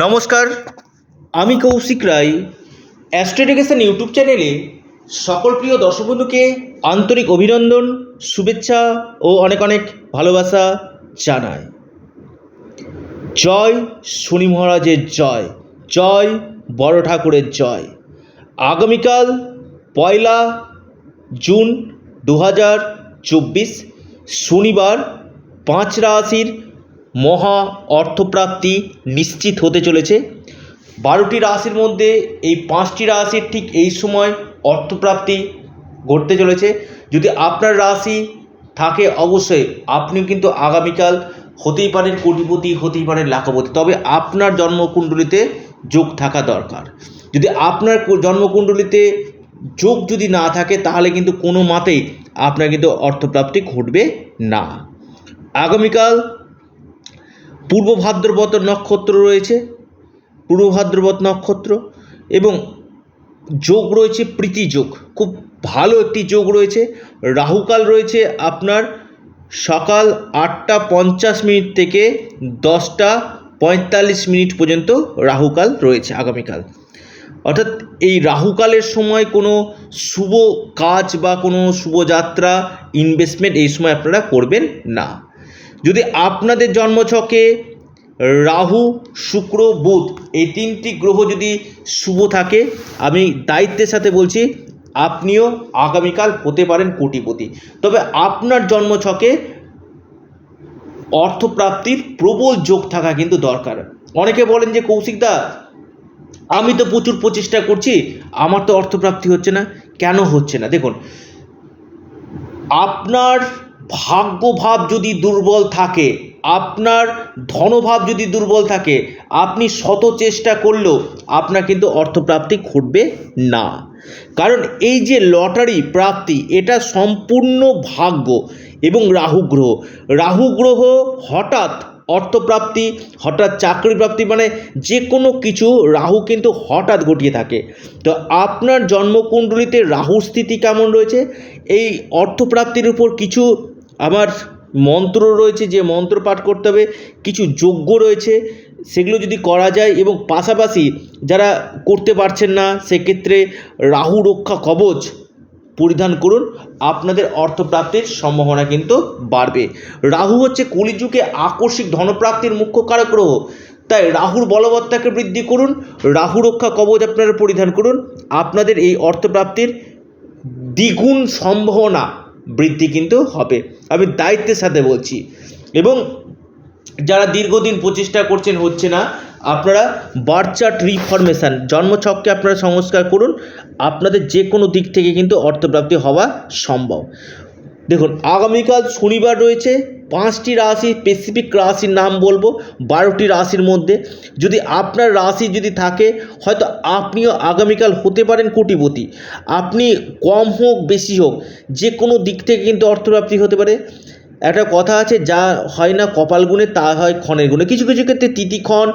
নমস্কার। আমি কৌশিক রায়। অ্যাস্ট্রোডিকেশন ইউটিউব চ্যানেলে সকল প্রিয় দর্শক বন্ধুকে আন্তরিক অভিনন্দন, শুভেচ্ছা ও অনেক অনেক ভালোবাসা জানাই। জয় শনি মহারাজের জয় জয় বড় ঠাকুরের জয়। আগামীকাল পয়লা জুন দু হাজার চব্বিশ, শনিবার পাঁচ রাশির মহা অর্থপ্রাপ্তি নিশ্চিত হতে চলেছে। বারোটি রাশির মধ্যে এই পাঁচটি রাশির ঠিক এই সময় অর্থপ্রাপ্তি ঘটতে চলেছে। যদি আপনার রাশি থাকে, অবশ্যই আপনি কিন্তু আগামীকাল হতেই পারেন, কোটিপতি হতেই পারেন, লাখপতি। তবে আপনার জন্মকুণ্ডলিতে যোগ থাকা দরকার। যদি আপনার জন্মকুণ্ডলিতে যোগ যদি না থাকে, তাহলে কিন্তু কোনো মাতেই আপনার কিন্তু অর্থপ্রাপ্তি ঘটবে না। আগামীকাল পূর্ব ভাদ্রপদ নক্ষত্র রয়েছে, পূর্ব ভাদ্রপদ নক্ষত্র এবং যোগ রয়েছে প্রীতি যোগ। খুব ভালো একটি যোগ রয়েছে। রাহুকাল রয়েছে আপনার সকাল আটটা পঞ্চাশ মিনিট থেকে দশটা পঁয়তাল্লিশ মিনিট পর্যন্ত রাহুকাল রয়েছে আগামীকাল। অর্থাৎ এই রাহুকালের সময় কোনো শুভ কাজ বা কোনো শুভযাত্রা ইনভেস্টমেন্ট এই সময় আপনারা করবেন না। যদি আপনাদের জন্মছকে রাহু, শুক্র, বুধ এই তিনটি গ্রহ যদি শুভ থাকে, আমি দায়িত্বের সাথে বলছি, আপনিও আগামীকাল হতে পারেন কোটিপতি। তবে আপনার জন্মছকে অর্থপ্রাপ্তির প্রবল যোগ থাকা কিন্তু দরকার। অনেকে বলেন যে কৌশিকদা আমি তো প্রচুর প্রচেষ্টা করছি, আমার তো অর্থপ্রাপ্তি হচ্ছে না। কেন হচ্ছে না? দেখুন, আপনার ভাগ্যভাব যদি দুর্বল থাকে, আপনার ধনভাব যদি দুর্বল থাকে, আপনি শত চেষ্টা করলেও আপনার কিন্তু অর্থপ্রাপ্তি ঘটবে না। কারণ এই যে লটারি প্রাপ্তি, এটা সম্পূর্ণ ভাগ্য এবং রাহু গ্রহ। রাহু গ্রহ হঠাৎ অর্থপ্রাপ্তি, হঠাৎ চাকরি প্রাপ্তি মানে যে কোনো কিছু রাহু কিন্তু হঠাৎ ঘটিয়ে থাকে। তো আপনার জন্মকুণ্ডলিতে রাহুর স্থিতি কেমন রয়েছে? এই অর্থপ্রাপ্তির উপর কিছু আমার মন্ত্র রয়েছে যে মন্ত্র পাঠ করতে হবে, কিছু যোগ্য রয়েছে, সেগুলো যদি করা যায় এবং পাশাপাশি যারা করতে পারছেন না, সেক্ষেত্রে রাহু রক্ষা কবচ পরিধান করুন, আপনাদের অর্থপ্রাপ্তির সম্ভাবনা কিন্তু বাড়বে। রাহু হচ্ছে কলিযুগে আকস্মিক ধনপ্রাপ্তির মুখ্য কারক গ্রহ, তাই রাহুর বলবত্তাকে বৃদ্ধি করুন, রাহু রক্ষা কবচ আপনারা পরিধান করুন, আপনাদের এই অর্থপ্রাপ্তির দ্বিগুণ সম্ভাবনা বৃদ্ধি কিন্তু হবে। আমি দায়িত্বের সাথে বলছি। এবং যারা দীর্ঘদিন প্রচেষ্টা করছেন, হচ্ছে না, আপনারা বার্থ চার্ট রিফরমেশান জন্মছককে আপনারা সংস্কার করুন। আপনাদের যে কোনো দিক থেকে কিন্তু অর্থপ্রাপ্তি হওয়া সম্ভব। দেখুন, আগামীকাল শনিবার রয়েছে পাঁচটি রাশি স্পেসিফিক রাশির নাম বলব, বারোটি রাশির মধ্যে। যদি আপনার রাশি যদি থাকে, হয়তো আপনিও আগামীকাল হতে পারেন কোটিপতি। আপনি কম হোক, বেশি হোক যে কোনো দিক থেকে কিন্তু অর্থপ্রাপ্তি হতে পারে। একটা কথা আছে, যা হয় না কপাল গুণে, তা হয় ক্ষণের গুণে। কিছু কিছু ক্ষেত্রে তিথিক্ষণ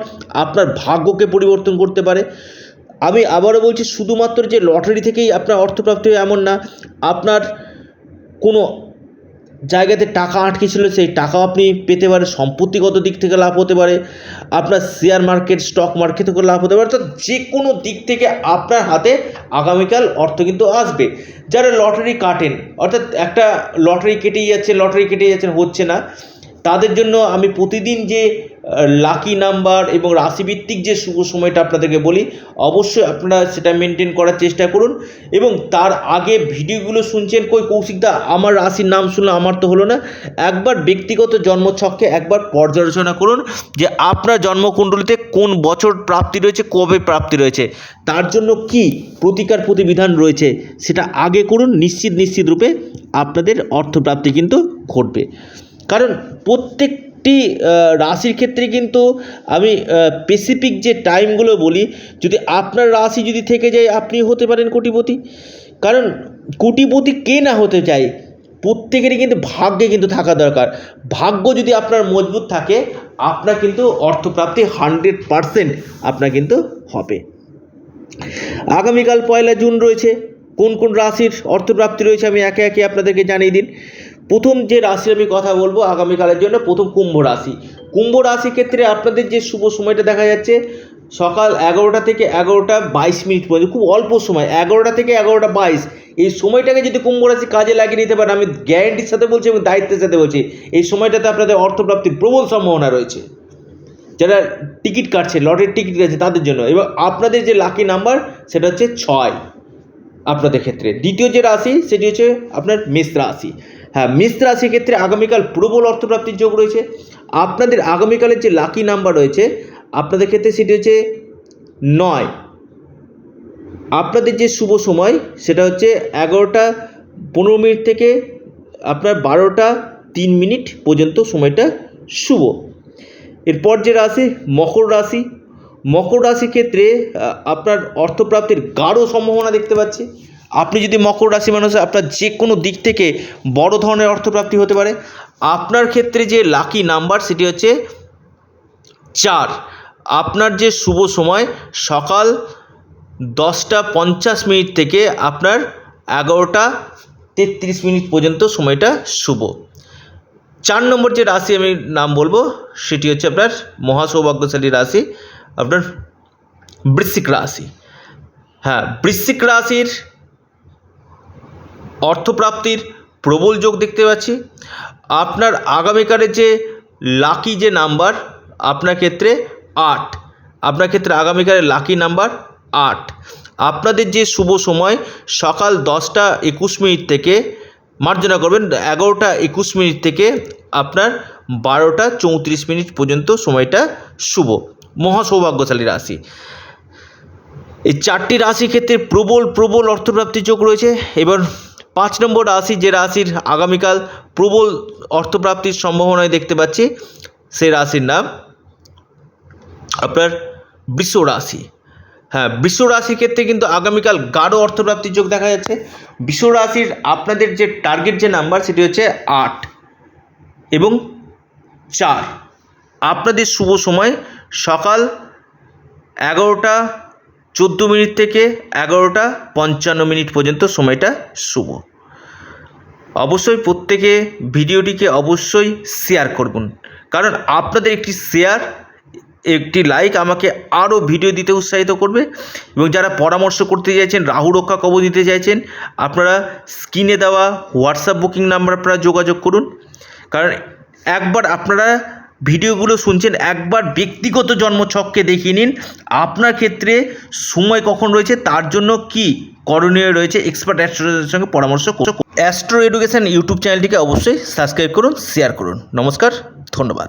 আপনার ভাগ্যকে পরিবর্তন করতে পারে। আমি আবারও বলছি, শুধুমাত্র যে লটারি থেকেই আপনার অর্থপ্রাপ্তি হয় এমন না, আপনার কোনো জায়গাতে টাকা আটকে ছিল সেই টাকাও আপনি পেতে পারেন। সম্পত্তিগত দিক থেকে লাভ হতে পারে। আপনার শেয়ার মার্কেট স্টক মার্কেট থেকে লাভ হতে পারে। অর্থাৎ যে কোনো দিক থেকে আপনার হাতে আগামীকাল অর্থ কিন্তু আসবে। যারা লটারি কাটেন, অর্থাৎ একটা লটারি কেটেই যাচ্ছে, লটারি কেটে যাচ্ছে হচ্ছে না। তাদের জন্য আমি প্রতিদিন যে লাকি নাম্বার এবং রাশিভিত্তিক যে শুভ সময়টা আপনাদেরকে বলি, অবশ্যই আপনারা সেটা মেনটেন করার চেষ্টা করুন। এবং তার আগে ভিডিওগুলো শুনছেন কই কৌশিকদা আমার রাশির নাম শুনলে আমার তো হলো না। একবার ব্যক্তিগত জন্মছককে একবার পর্যালোচনা করুন যে আপনার জন্মকুণ্ডলিতে কোন বছর প্রাপ্তি রয়েছে, কবে প্রাপ্তি রয়েছে। তার জন্য কি প্রতিকার প্রতিবিধান রয়েছে সেটা আগে করুন, নিশ্চিত নিশ্চিত রূপে আপনাদের অর্থপ্রাপ্তি কিন্তু ঘটবে। কারণ প্রত্যেকটি রাশির ক্ষেত্রে কিন্তু আমি স্পেসিফিক যে টাইমগুলো বলি, যদি আপনার রাশি যদি থেকে যায়, আপনি হতে পারেন কোটিপতি। কারণ কোটিপতি কে না হতে চায়? প্রত্যেকেরই কিন্তু ভাগ্যে কিন্তু থাকা দরকার। ভাগ্য যদি আপনার মজবুত থাকে, আপনার কিন্তু অর্থপ্রাপ্তি হান্ড্রেড পারসেন্ট আপনার কিন্তু হবে। আগামীকাল পয়লা জুন রয়েছে। কোন কোন রাশির অর্থপ্রাপ্তি রয়েছে আমি একে একে আপনাদেরকে জানিয়ে দিন। প্রথম যে রাশি আমি কথা বলব আগামীকালের জন্য প্রথম কুম্ভ রাশি। কুম্ভ রাশি ক্ষেত্রে আপনাদের যে শুভ সময়টা দেখা যাচ্ছে, সকাল এগারোটা থেকে এগারোটা বাইশ মিনিট পর্যন্ত, খুব অল্প সময়, এগারোটা থেকে এগারোটা বাইশ। এই সময়টাকে যদি কুম্ভ রাশি কাজে লাগিয়ে নিতে পারেন, আমি গ্যারেন্টির সাথে বলছি এবং দায়িত্বের সাথে বলছি, এই সময়টাতে আপনাদের অর্থপ্রাপ্তির প্রবল সম্ভাবনা রয়েছে। যারা টিকিট কাটছে, লটারির টিকিট কাটছে, তাদের জন্য। এবং আপনাদের যে লাকি নাম্বার সেটা হচ্ছে ছয় আপনাদের ক্ষেত্রে। দ্বিতীয় যে রাশি, সেটি হচ্ছে আপনার মেষ রাশি। হ্যাঁ মেষ রাশির ক্ষেত্রে আগামীকাল প্রবল অর্থপ্রাপ্তির যোগ রয়েছে। আপনাদের আগামীকালের যে লাকি নাম্বার রয়েছে, আপনাদের ক্ষেত্রে সেটি হচ্ছে নয়। আপনাদের যে শুভ সময়, সেটা হচ্ছে এগারোটা পনেরো মিনিট থেকে আপনার বারোটা তিন মিনিট পর্যন্ত সময়টা শুভ। এরপর যে রাশি, মকর রাশি। মকর রাশির ক্ষেত্রে আপনার অর্থপ্রাপ্তির গাঢ় সম্ভাবনা দেখতে পাচ্ছি। আপনি যদি মকর রাশি মানুষ, আপনার যে কোনো দিক থেকে বড় ধরনের অর্থপ্রাপ্তি হতে পারে। আপনার ক্ষেত্রে যে লাকি নাম্বার সেটি হচ্ছে চার। আপনার যে শুভ সময়, সকাল দশটা পঞ্চাশ মিনিট থেকে আপনার এগারোটা তেত্রিশ মিনিট পর্যন্ত সময়টা শুভ। চার নম্বর যে রাশি আমি নাম বলব, সেটি হচ্ছে আপনার মহাসৌভাগ্যশালী রাশি, আপনার বৃশ্চিক রাশি। হ্যাঁ বৃশ্চিক রাশির অর্থপ্রাপ্তির প্রবল যোগ দেখতে পাচ্ছি। আপনার আগামীকালের যে লাকি যে নাম্বার, আপনার ক্ষেত্রে আট। আপনার ক্ষেত্রে আগামীকালের লাকি নাম্বার আট। আপনাদের যে শুভ সময়, সকাল দশটা একুশ মিনিট থেকে মার্জনা করবেন, এগারোটা একুশ মিনিট থেকে আপনার বারোটা চৌত্রিশ মিনিট পর্যন্ত সময়টা শুভ। মহাসৌভাগ্যশালী রাশি। এই চারটি রাশির ক্ষেত্রে প্রবল প্রবল অর্থপ্রাপ্তির যোগ রয়েছে। এবার পাঁচ নম্বর রাশি যে রাশির আগামীকাল প্রবল অর্থপ্রাপ্তির সম্ভাবনায় দেখতে পাচ্ছি সেই রাশির নাম আপনার বৃষ রাশি। হ্যাঁ বৃষ রাশির ক্ষেত্রে কিন্তু আগামীকাল গাঢ় অর্থপ্রাপ্তির যোগ দেখা যাচ্ছে। বৃষ রাশির আপনাদের যে টার্গেট যে নাম্বার সেটি হচ্ছে আট এবং চার। আপনাদের শুভ সময় সকাল এগারোটা চোদ্দ মিনিট থেকে এগারোটা পঞ্চান্ন মিনিট পর্যন্ত সময়টা শুভ। অবশ্যই প্রত্যেকে ভিডিওটিকে অবশ্যই শেয়ার করবেন। কারণ আপনাদের একটি শেয়ার, একটি লাইক আমাকে আরও ভিডিও দিতে উৎসাহিত করবে এবং যারা পরামর্শ করতে চাইছেন, রাহু রক্ষা কবচ দিতে চাইছেন, আপনারা স্ক্রিনে দেওয়া হোয়াটসঅ্যাপ বুকিং নাম্বার আপনারা যোগাযোগ করুন। কারণ একবার আপনারা ভিডিওগুলো শুনছেন, একবার ব্যক্তিগত জন্মছককে দেখিয়ে নিন। আপনার ক্ষেত্রে সময় কখন রয়েছে, তার জন্য কি করণীয় রয়েছে এক্সপার্ট অ্যাস্ট্রোলজারের সঙ্গে পরামর্শ অ্যাস্ট্রো এডুকেশন ইউটিউব চ্যানেলটিকে অবশ্যই সাবস্ক্রাইব করুন শেয়ার করুন। নমস্কার, ধন্যবাদ।